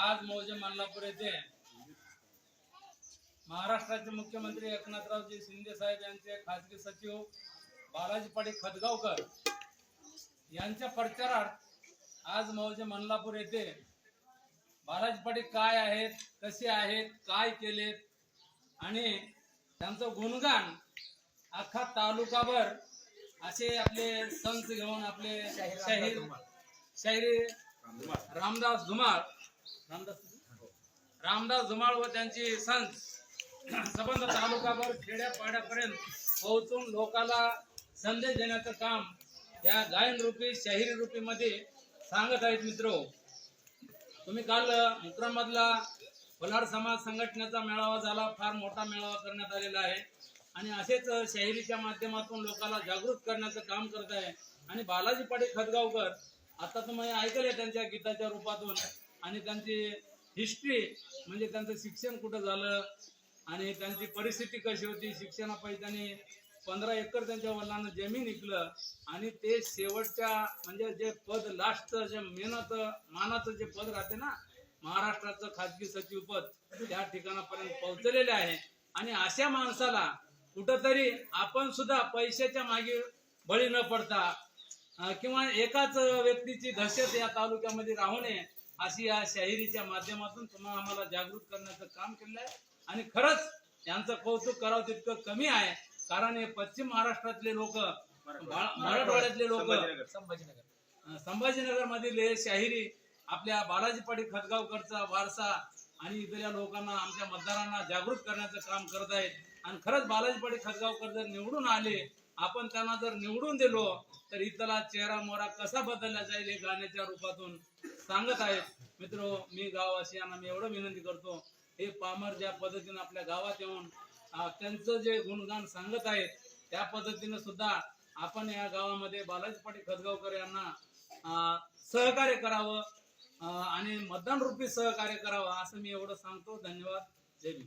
आज मौजे मल्लापूर येथे महाराष्ट्राचे मुख्यमंत्री एकनाथरावजी शिंदे साहेब यांचे खासगी सचिव बालाजी पाटील खतगावकर यांच्या प्रचारार्थ आज मौजे मल्लापूर येथे बालाजी पाटील काय आहेत कसे आहेत काय केलेत आणि त्यांचं गुणगान अख्खा तालुकाभर असे आपले संत घेऊन आपले शाहीर शाहिरी रामदास धुमाळ रामदास रामदास धुमाळ व त्यांची संत संबंध तालुकाभर खेड्यापाड्यापर्यंत पोहोचून लोकाला संदेश देण्याचं काम या गायन रूपी शाहिरी रूपी मध्ये सांगत आहेत मित्र. तुम्ही काल मुक्रामधला कोलार समाज संघटनेचा मेळावा झाला. फार मोठा मेळावा करण्यात आलेला आहे. आणि असेच शाहिरीच्या माध्यमातून लोकांना जागृत करण्याचं काम करत आहे आणि बालाजी पाटील खतगावकर आता तुम्ही ऐकले त्यांच्या गीताच्या रूपातून. आणि त्यांची हिस्ट्री म्हणजे त्यांचं शिक्षण कुठं झालं आणि त्यांची परिस्थिती कशी होती शिक्षणापायी त्यांनी पंधरा एकर त्यांच्या वडिलांना जमीन विकलं आणि ते शेवटच्या म्हणजे जे पद लास्टचं जे मेहनत मानाचं जे पद राहते ना महाराष्ट्राचं खाजगी सचिव पद त्या ठिकाणापर्यंत पोहोचलेले आहे. आणि अशा माणसाला कुठंतरी आपण सुद्धा पैशाच्या मागे बळी न पडता किंवा एकाच व्यक्तीची दहशत या तालुक्यामध्ये राहू नये अशी या शाहिरीच्या माध्यमातून तुम्हाला आम्हाला जागृत करण्याचं काम केलं आहे आणि खरंच यांचं कौतुक करावं तितकं कमी आहे. कारण हे पश्चिम महाराष्ट्रातले लोक मराठवाड्यातले लोक संभाजीनगर. संभाजीनगर. मधील हे शाहिरी आपल्या बालाजी पाटील खतगावकरचा वारसा आणि इथल्या लोकांना आमच्या मतदारांना जागृत करण्याचं काम करत आहेत. आणि खरंच बालाजी पाटील खतगावकर जर निवडून आले आपण त्यांना जर निवडून दिलो तर इथला चेहरा मोरा कसा बदलला जाईल हे गाण्याच्या रूपातून? सांगत आहेत. मित्र मी गाववासियांना मी एवढं विनंती करतो हे पामर ज्या पद्धतीनं आपल्या गावात येऊन त्यांचं जे गुणगान सांगत आहेत त्या पद्धतीनं सुद्धा आपण या गावामध्ये बालाजी पाटील खतगावकर यांना सहकार्य करावं आणि मतदान रूपी सहकार्य करावं असं मी एवढं सांगतो. धन्यवाद. जय भीम.